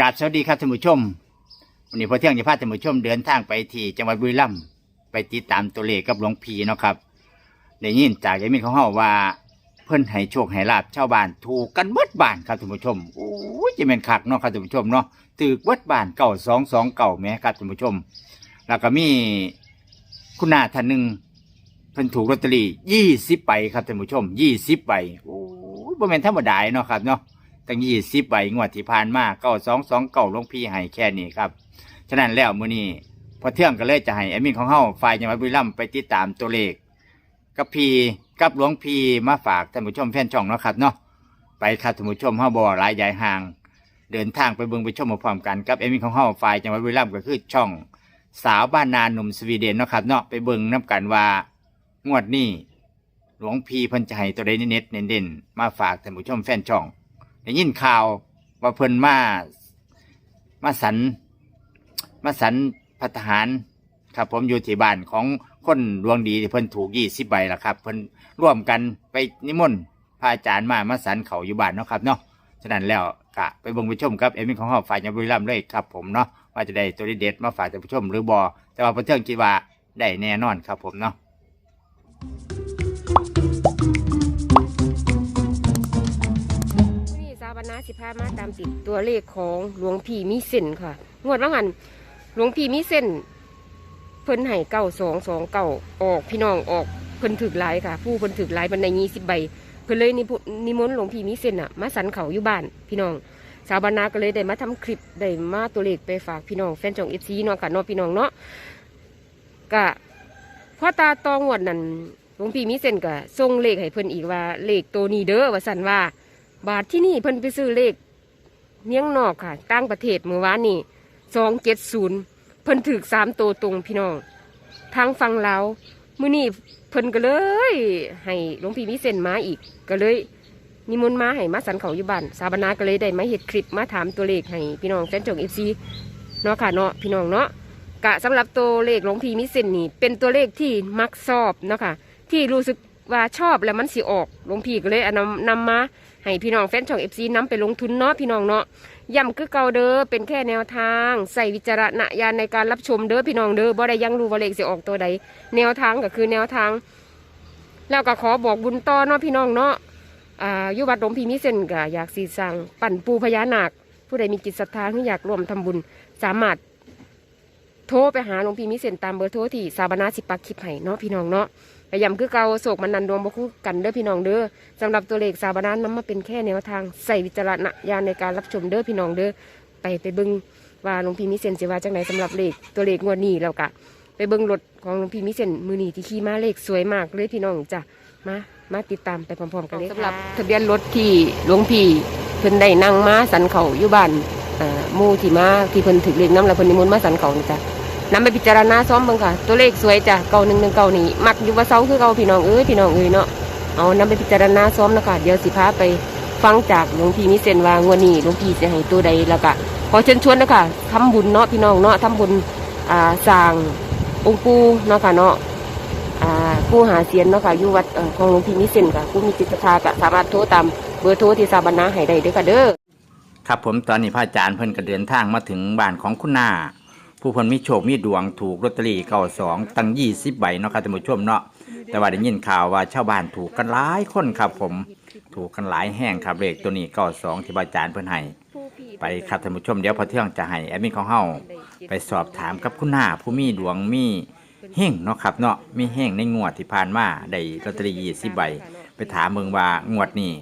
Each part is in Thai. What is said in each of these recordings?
กราบสวัสดีครับท่านผู้ชมวันนี้พอเที่ยงจะพาท่านผู้ชมเดินทางไปที่จังหวัดบุรีรัมย์ไปติดตามตัวเลขกับหลวงพีเนาะครับได้ยินจากยายมินของเฮาว่า เพิ่นให้โชคให้ลาบชาวบ้านถูกกันเบิดบ้านครับท่านผู้ชมโอ้ยจะเป็นคักเนาะครับท่านผู้ชมเนาะตึกเบิดบ้านเก่าสองสองเก่าแหม่ครับท่านผู้ชม แล้วก็มีคุณนาท่านหนึ่งเพิ่นถูกลอตเตอรี่ยี่สิบใบครับท่านผู้ชมยี่สิบใบโอ้ยบ่แม่นธรรมดาเนาะครับเนาะ ตั้งยี่สิบใบงวดที่ผ่านมาเก้าสองสองเก้าหลวงพี่ให้แค่นี้ครับ ฉะนั้นแล้วมื้อนี้พอเที่ยงก็เลยจะให้แอดมินของเฮาฝ่ายจังหวัดบุรีรัมย์ไปติดตามตัวเลข กับพีกับหลวงพีมาฝากท่านผู้ชมแฟนช่องเนาะครับเนาะไปครับท่านผู้ชมเฮาบ่หลายใหญ่ห่าง เดินทางไปเบิ่งไปชมพร้อมกันกับแอดมินของเฮาฝ่ายจังหวัดบุรีรัมย์ก็คือช่องสาวบ้านนาหนุ่มสวีเดนเนาะครับเนาะไปเบิ่งนํกันว่างวดนี้หลวงพีเพิ่นจะให้ตัวใดเน็ตเด่นๆมาฝากท่านผู้ชมแฟนช่อง ได้ยินข่าวว่าเพิ่นมา มาสัน มาสันพัฒหาร ครับ ผมอยู่ที่บ้านของคนดวงดีที่เพิ่นถูกยี่สิบใบละครับ เพิ่นร่วมกันไปนิมนต์พระอาจารย์มามาสันเขาอยู่บ้านเนาะครับเนาะฉะนั้นแล้วกะไปเบิ่งไปชมครับเอ็มมิของเฮาฝ่ายยาบุรีรัมเลยครับผมเนาะว่าจะได้ตัวเด็ดมาฝากท่านผู้ชมหรือบอแต่ว่าเพื่อนคิดว่าได้แน่นอนครับผมเนาะ นี่สาบานาสิพามาตามติดตัวเลขของหลวงพี่มีเส้นค่ะ งวดว่างันหลวงพี่มีเส้น เพิ่นให้เก้าสองสองเก้าออกพี่น้องออกเพิ่นถึกหลายค่ะ ผู้เพิ่นถึกหลายบันไดยี่สิบใบเพิ่นเลยนิพนิมนต์หลวงพี่มีเส้นอะมาสันเขาอยู่บ้านพี่น้อง สาวบานาก็เลยได้มาทำคลิปได้มาตัวเลขไปฝากพี่น้องแฟนจองเอฟซีเนาะค่ะเนาะพี่น้องเนาะกะพ่อตาตองวดนั่นหลวงพี่มีเส้นก็ส่งเลขให้เพิ่นอีกว่าเลขตัวนี้เด้อว่าสันว่า บาทที่นี่เพิ่นไปซื้อเลขเมียงนอกค่ะต่างประเทศเมื่อวานนี้สองเจ็ดศูนย์เพิ่นถือสามตัวตรงพี่น้องทางฟังลามื้อนี้เพิ่นก็เลย ให้หลวงพี่มิเซนมาอีก ก็เลยนิมนต์มาให้มาสันเขาอยู่บ้านสาบนาก็เลยได้มาเห็ดคลิปมาถามตัวเลขให้พี่น้องแฟนจงเอฟซีเนาะค่ะเนาะพี่น้องเนาะกะสำหรับตัวเลขหลวงพี่มิเซนนี่ เป็นตัวเลขที่มักชอบเนาะค่ะที่รู้สึกว่าชอบแล้วมันสิออกหลวงพี่ก็เลยเอานำนำมา ให้พี่น้องแฟนช่องเอฟซีนำไปลงทุนเนาะพี่น้องเนาะย้ำคือเก่าเด้อเป็นแค่แนวทาง ใส่วิจารณญาณในการรับชมเด้อพี่น้องเด้อบ่ได้ยังรู้ว่าเลขสิออกตัวใด แนวทางก็คือแนวทาง แล้วก็ขอบอกบุญต่อเนาะพี่น้องเนาะอ่าอยู่วัดหลวงพี่มิเซนก็อยากสีสั่งปั่นปูพญานาค ผู้ใดมีจิตศรัทธาที่อยากร่วมทำบุญสามารถโทรไปหาหลวงพี่มิเซนตามเบอร์โทรที่สาบนาสิปักคลิปให้เนาะพี่น้องเนาะ ก็ย้ำคือเก่าโศกมันนันดวงบ่คู่กันเด้อพี่น้องเด้อสำหรับตัวเลขสาบานานนำมาเป็นแค่แนวทางใส่วิจารณญาณในการรับชมเด้อพี่น้องเด้อไปไปเบิ้งว่าหลวงพี่มิเซนสิว่าจังไหนสำหรับเลขตัวเลขงวดนี้แล้วกะ ไปเบิ้งรถของหลวงพี่มิเซนมือนีที่ขี่มาเลขสวยมากเลยพี่น้องจ้ะมามาติดตามไปพร้อมๆกันเลยสำหรับทะเบียนรถที่หลวงพี่เพิ่นได้นั่งมาสันเขาอยู่บ้านอ่าหมู่ที่มาที่เพิ่นถึกเลขน้ำแล้วเพิ่นนิมนต์มาสันเขานี่จ้ะ นำไปพิจารณาซ้อมเบิ่งค่ะ ตัวเลขสวยจ้ะเก่าหนึ่งหนึ่งเก่านี่มักอยู่ว่าเซาคือเก่าพี่น้องเอ้ยพี่น้องเอ้ยเนาะเอานำไปพิจารณาซ้อมนะคะเดี๋ยวสิพาไปฟังจากหลวงพี่มิเซนว่างวดนี้หลวงพี่จะให้ตัวใดแล้วก็ขอเชิญชวนนะคะทำบุญเนาะพี่น้องเนาะทำบุญอ่าสร้างองค์ปูเนาะค่ะเนาะอ่าผู้หาเสียนเนาะค่ะอยู่วัดของหลวงพี่มิเซนค่ะผู้มีจิตศรัทธาก็สามารถโทรตามเบอร์โทรที่สาบานาให้ได้เด้อค่ะเด้อครับผมตอนนี้พระอาจารย์เพิ่นก็เดินทางมาถึงบ้านของคุณนา ผู้เพิ่นมีโชคมีดวงถูกลอตเตอรี่เก้าสองตั้งยี่สิบใบเนาะครับท่านผู้ชมเนาะแต่ว่าได้ยินข่าวว่าชาวบ้านถูกกันหลายคนครับผมถูกกันหลายแห่งครับเลขตัวนี้เก้าสองที่พระอาจารย์เพิ่นให้ไปครับท่านผู้ชมเดี๋ยวพอเที่ยงจะให้แอดมินของเฮาไปสอบถามกับคุณนาผู้มีดวงมีเฮ่งเนาะครับเนาะมีเฮ่งในงวดที่ผ่านมาได้ลอตเตอรี่ยี่สิบใบ ไปถามเมืองว่างวดนี้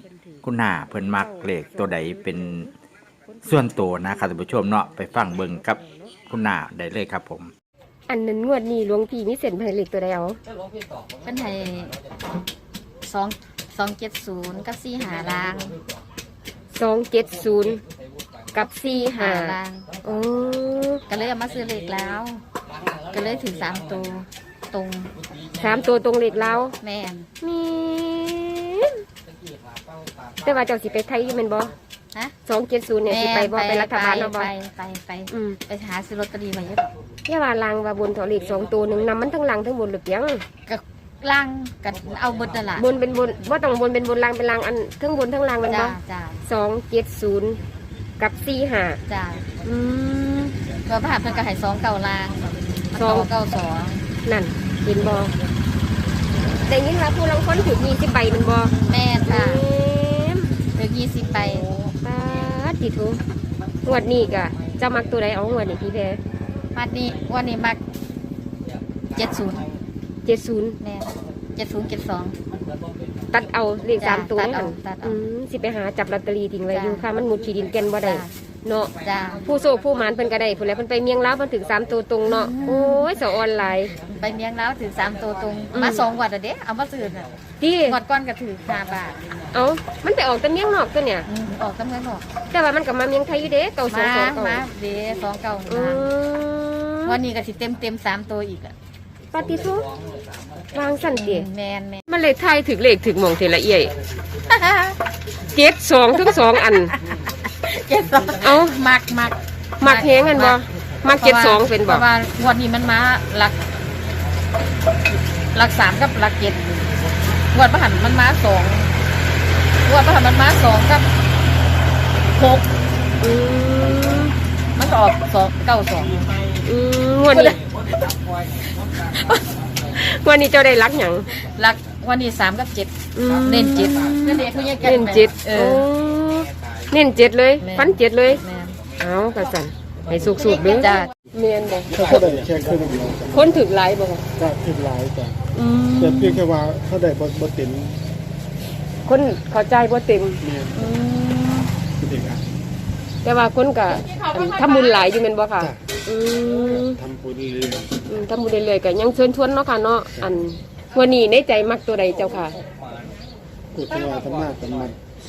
คุณนาเพิ่นมักเลขตัวใดเป็นส่วนตัวนะครับท่านผู้ชมเนาะไปฟังเบิ่งกับ คุณนาได้เลยครับผม อันนั้นงวดนี้หลวงพี่มิเซนให้เลขตัวใดเอาเป็นให้สองสองเจ็ดศูนย์กับสี่หาลางสองเจ็ดศูนย์กับสี่ห้าลาง โอ้ก็เลยเอามาซื้อเลขแล้ว ก็เลยถึงสามตัวตรงสามตัวตรงเลขแล้วแม่นมีแต่ว่าเจ้าสิไปไทยอยู่แม่นบ่ ฮะสองเจ็ดศูนย์เนี่ยสิไปบ่ไปรัฐบาลเนาะบ่ไปไปไปอืมไปหาซื้อลอตเตอรี่มาเยอะอย่าว่าลางว่าบนเถอเลขสองตัวหนึ่งนำมันทั้งลางทั้งบนหรือเปล่ากับล่างกันเอาเบดนั่นล่ะบนเป็นบนว่าต้องบนเป็นบนลางเป็นลางอันทั้งบนทั้งลางแมันจ้าบ่จ้าสองเจ็ดศูนย์กับสี่ห้าจ้าอืมเพื่อพระหัตถ์เพิ่นก็ให้สองเก่าลางมันสองต่อเก้าสองนั่นเห็นบอแต่ยินว่าผู้ลังคนถือมีสิบใบแมันบอแม่นค่ะเอ็มถึงยี่สิบไป ปาดติทุงวดนี้กะจะมักตัวใดเอางวดนี้พี่แพรวันนี้วันนี้มักเจ็ดศูนย์เจ็ดศูนย์แม่เจ็ดศูนย์เจ็ดสอง ตัดเอาเลขจ้ะสามตัวตัดเอานั่นตัดเอาอืมสิไปหาจับลอตเตอรี่ทิ้งไว้จ้ะอยู่ค่ะ มันหมุดขีดินแก่นบ่ได้ จ้า เนาะจ้าผู้โศกผู้หมานเพิ่นก็ได้เพิ่นแล้วเพิ่นไปเมียงลาวเพิ่นถึงสามตัวตรงเนาะอืมโอ้ยสะออนไลน์ไปเมียงแล้วถือสามตัวตรงอืม มาสองวัดอะเด้เอามาซื้อน่ะที่งวดก้อนก็ถือห้าบาทเอ้ามันไปออกแต่เมียงนอกตัวเนี่ย อืมออกกำเงินออกแต่ว่ามันก็มาเมียงไทยอยู่เด้เก่าสองมาสองเก่ามาเด้สองเก่าอืมามวันมนี้ก็สิเต็มเต็มๆสามตัวอีกอะปฏิทุวางสั่นเดียแมนแมน มันเลยทายถึงเลขถึงหมองเทละเอียด เจ็ดสองทั้งสองอัน เจ็ดสองเอ้า มักมักมักแฮงกันบ่มักเจ็ดสองเป็นเพบ่ราะว่างวดนี้มันมาหลักหลักสามกับหลักเจ็ดงวดประหันมันมาสองงวดประหันมันมาสองกับหกอืมมันก็ออกสองเก้าสองอืมงวดนี้งวดนี้เจ้าได้รักหยังหลักวันนี้สามกับเจ็ดอืมเน้นเจ็ดเน้นเจ็ดเน้นเจ็ดเอโอ้อ เน้นเจ็ดเลยแม่น ฟันเจ็ดเลย แม่นเอากระสันให้สุกๆเด้อจ้าเมียนบ่เขาได้แค่ครึ่งเดียวจ้ะคนถึกหลายบ่คะก็ถึงหลายจ้ะอืมแต่เพียงแค่ว่าเขาได้บ่บ่เต็มคนเข้าใจบ่เต็มเนี่ยอืมคือเด็กอะแต่ว่าคนก็อันทำบุญหลายอยู่แม่นบ่ค่ะ จ้ะอืม ทำบุญเรื่อยอืมทำบุญเรื่อยๆก็ยังเชิญชวนเนาะค่ะเนาะอันวันนี้ในใจมักตัวใดเจ้าค่ะ ๆกูจะว่าธรรมะธรรมะ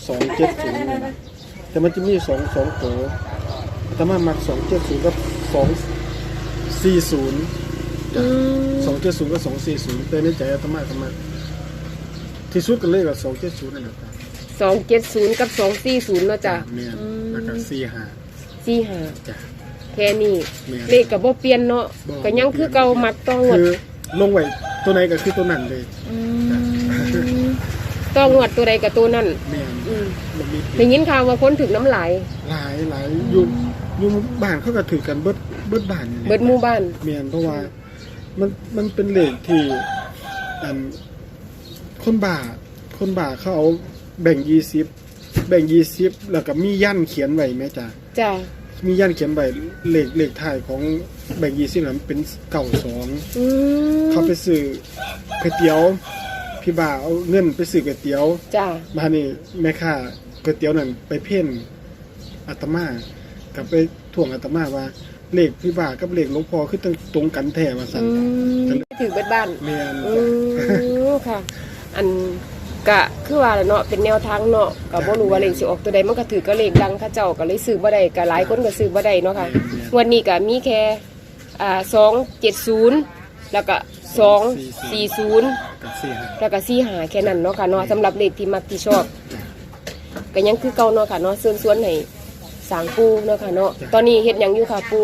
สองเจ็ดศูนย์เนี่ยนะ แต่มันจะมีสองสองตัวธรรมะมักสองเจ็ดศูนย์กับสองสี่ศูนย์อืมสองเจ็ดศูนย์กับสองสี่ศูนย์แต่ในใจธรรมะธรรมะที่สุดก็เลยกับสองเจ็ดศูนย์นั่นแหละจ้ะสองเจ็ดศูนย์กับสองสี่ศูนย์เนาะจ้ะเนี่ยอืมแล้วก็สี่ห้าสี่ห้าจ้ะ แค่นี้แม่นเลขกับบ่เปลี่ยนเนาะบ่ ก็ยังคือเก่ามักต้องงวดคือลงไว้ตัวไหนก็คือตัวนั้นเลย อืม ต้องงวดตัวใดกับตัวนั้นแม่นอืมมันมีได้ยินข่าวว่าคนถึกน้ำไหลายหลายหลายอยู่อยู่บ้านเขาก็ถือกันเบิดเบิดบ้านนี่แหละ เบิดหมู่บ้าน เมียนเพราะว่ามันมันเป็นเลขที่อันคนบ่าคนบ่าเขาเอาแบ่งยี่สิบแบ่งยี่สิบแล้วก็มียันเขียนไว้ไหมจ๊ะจ้ะมียันเขียนไว้เลขเลขท้ายของแบ่งยี่สิบนั้นเป็นเก่าสองอืมเขาไปซื้อก๋วยเตี๋ยว พี่บ่าเอาเงินไปซื้อก๋วยเตี๋ยวจ้ะมานี่แม่ค้าก๋วยเตี๋ยวนั่นไปเพ่นอาตมากับไปถ่วงอาตมาว่าเลขพี่บ่ากับเลขหลวงพ่อคือตรงตรงกันแท้ว่าอืซั่นมถือเบิดบ้านแม่นอืมค่ะ อันกะคือว่าแหละเนาะเป็นแนวทางเนาะก็บ่รู้ว่าเลขสิออกตัวใดมันก็ถือก็เลขดังเขาเจ้าก็เลยซื้อบ่ได้ก็หลายคนก็ซื้อบ่ได้เนาะค่ะวันนี้ก็มีแค่อ่า270แล้วก็ 240กับสี่ห้าแล้วก็45แค่นั้นเนาะค่ะเนาะสำหรับเลขที่มักที่ชอบก็ยังคือเก่าเนาะค่ะเนาะเชิญชวนให้สร้างปูเนาะค่ะเนาะตอนนี้เฮ็ดหยังอยู่ค่ะปู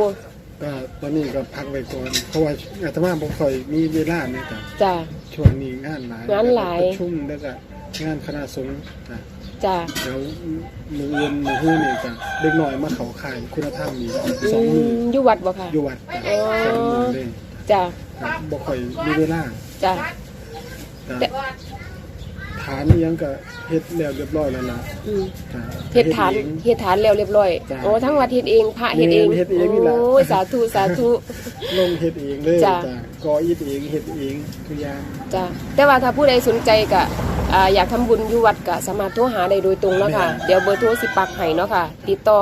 ก็ตอนนี้ก็พักไว้ก่อนเพราะว่าอาตมาบ่ค่อยมีเวลาเนี่ยจ้ะจ้า ช่วงนี้งานหลายงานหลาย ประชุมแล้วก็งานคณะสงฆ์จ้ะจ้าเดี๋ยวมือเย็นมือฮื้อนี่จ้ะเด็กน้อยมาเขาข่ายคุณธรรมนี่สองมือมอยู่วัดบ่ค่ะอยู่วัดจ้ะอ๋อสองมือเลย จ้าครับบ่ค่อยมีเวลาจ้าจ้ะแต่ฐานนี่ยังก็เฮ็ดแล้วเรียบร้อยแล้วล่ะอืมจ้ะเฮ็ดฐานอง เฮ็ดฐานแล้วเรียบร้อยจ้ะโอ้ทั้งวัดเฮ็ดเองพระเฮ็ดเองแม่นเฮ็ดเองนี่ล่ะ โอ้ยสาธุสาธุ ลงเฮ็ดเองเลยจ้ะ จ้ะก่ออิฐเองเฮ็ดเองทุกอย่างจ้าแต่ว่าถ้าผู้ใดสนใจก็อ่าอยากทำบุญอยู่วัดก็สามารถโทรหาได้โดยตรงเนาะค่ะ เดี๋ยวเบอร์โทรสิปักให้เนาะค่ะ ติดต่อ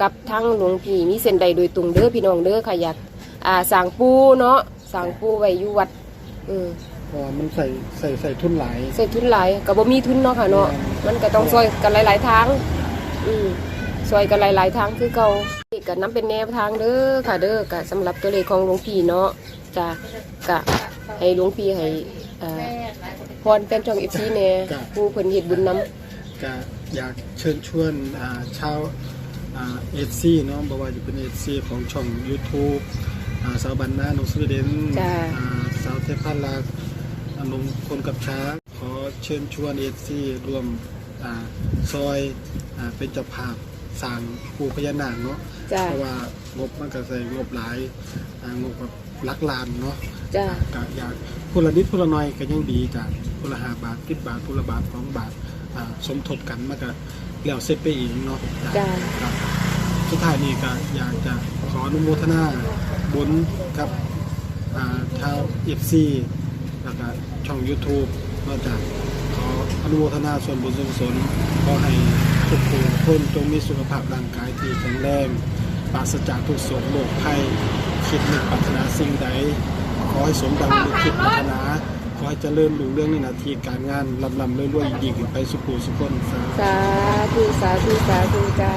กับทางหลวงพี่มีเส้นใดโดยตรงเด้อพี่น้องเด้อค่ะอยาก อ่าสร้างปูเนาะสร้างปูไว้อยู่วัดเออเพราะว่ามันใส่ใส่ใส่ทุนหลาย ใส่ทุนหลายก็บ่มีทุนเนาะค่ะเนาะมันก็ต้องซอยกันหลาย ๆ ทาง อืมซอยกันหลาย ๆ ทางคือเก่าก็นํเป็นแนวทางเด้อค่ะเด้อก็สำหรับตัวเลขของหลวงพี่เนาะจ้ะก็ให้หลวงพี่ให้เอ่อพรเป็นช่อง FC แหน่ผู้เพิ่นเฮ็ดบุญนำก็อยากเชิญชวนอ่าชาวเอฟซีเนาะบ่ว่าจะเป็นเอฟซีของช่อง YouTube อ่า สาวบันนาหนงสวีเดนจ้ะอ่าสาวเทพาลักษณ์อ่าลงคนกับช้างขอเชิญชวนเอฟซีรวมอ่าซอยอ่าเป็นเจ้าภาพสร้างปูพญานาคเนาะจ้าเพราะว่างบมันก็ใส่งบหลายอ่างบแบบหลักล้านเนาะจ้าก็อยากคนละนิดคนละหน้อยก็ยังดีจ้ะคนละห้าบาทสิบบาทคนละบาทสองบาทอ่าสมทบกันมันก็แล้วเสร็จไปเองเนาะจ้ะจ้าครับสุดท้ายนี้ก็อยากจะขออนุโมทนา บุญกับอ่าชาวเอฟซีแล้วก็ช่อง YouTube นอกจากขออนุโมทนาส่วนบุญส่วนกุศลขอให้ทุกคนทุกคนจงมีสุขภาพร่างกายที่แข็งแรงปราศจากทุกโศกโรคภัยคิดนึกปรารถนาสิ่งใด ขอให้สมดังนึกคิดปรารถนา ขอให้เจริญรุ่งเรื่องในหน้าที่การงานลำลำเรื่อยๆยิ่งขึ้นไปสุขุสุขคนสาธุสาธุสาธุสาธุจ้า